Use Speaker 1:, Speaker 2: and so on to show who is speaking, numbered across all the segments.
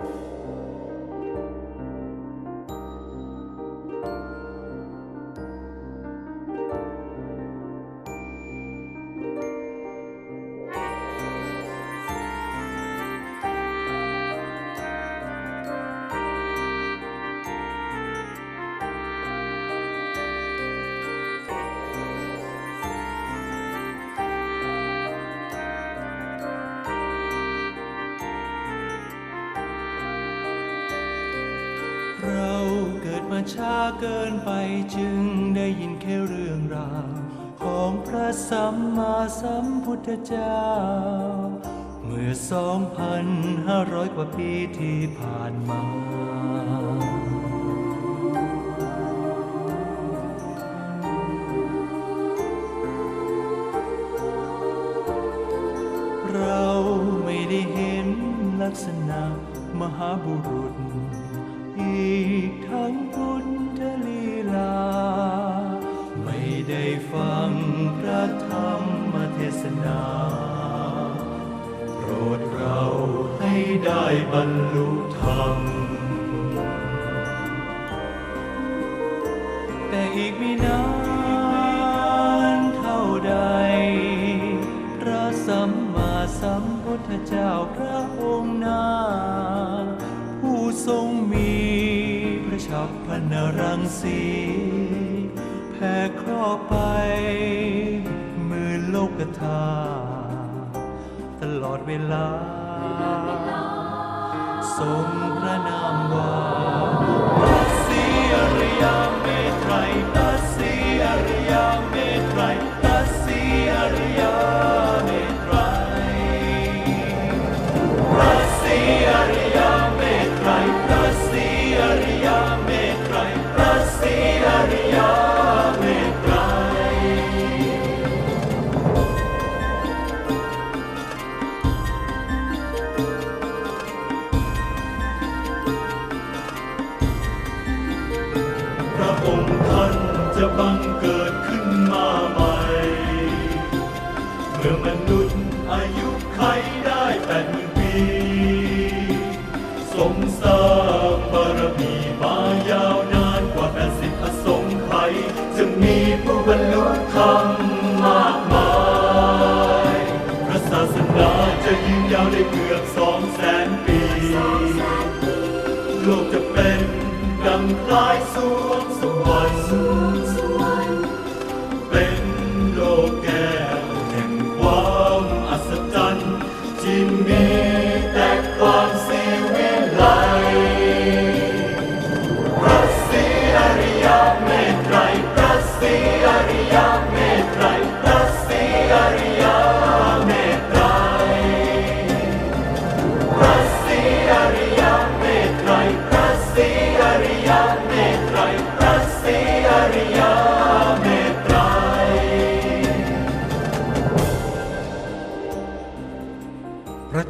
Speaker 1: เดมาช้าเกินไปจึงได้ยินแค่เรื่องราวของพระสัมมาสัมพุทธเจ้า เมื่อสองพันห้าร้อยกว่าปีที่ผ่านมา เราไม่ได้เห็นลักษณะมหาบุรุษ อีกทั้งพุทธลีลา ไม่ได้ฟังพระธรรมเทศนา โปรดเราให้ได้บรรลุธรรม แต่อีกไม่นานเท่าใด พระสัมมาสัมพุทธเจ้า พระฉับพันรังสีแผ่ครอบไป มือโลกธาตุตลอดเวลา ทรงพระนามว่าพระศรีอริยเมตไตร จะบังเกิดขึ้นมาใหม่ เมื่อมนุษย์อายุไขได้แปดหมื่นปีทรงสร้างบารมีมายาวนานกว่าแปดสิบอสงไขยจะมีผู้บรรลุธรรมมากมายพระศาสนาจะยืนยาวได้เกือบสองแสนปี โลกจะเป็น ดังคล้ายสวงสวรรค์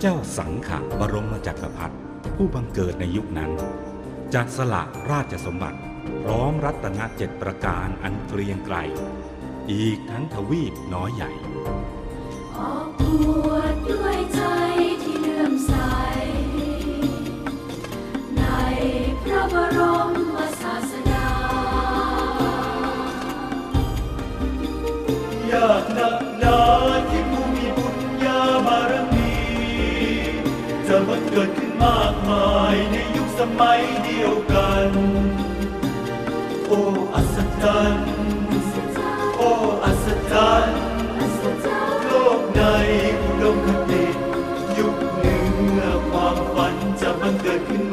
Speaker 1: เจ้าสั
Speaker 2: งขะบรมจักรพรรดิผู้บังเกิดในยุคนั้น จัดสละราชสมบัติ พร้อมรัตนเจ็ดประการอันเกรียงไกรอีกทั้งทวีปน้อยใหญ่
Speaker 3: ออกบวชด้วยใจที่เลื่อมใส ในพระบรมศาสดา
Speaker 1: ยากหนัก เกิดขึ้นมากมายในยุคสมัยเดียวกัน โอ้อัศจรรย์โอ้อัศจรรย์โลกในอุดมคติยุคเหนือความฝันจะบังเกิดขึ้น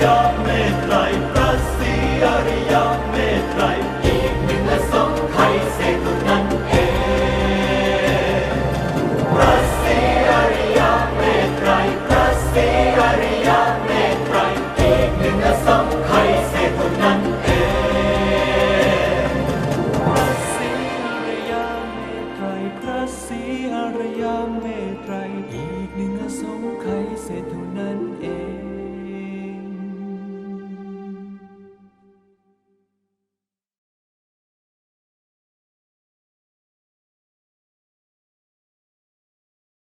Speaker 1: พ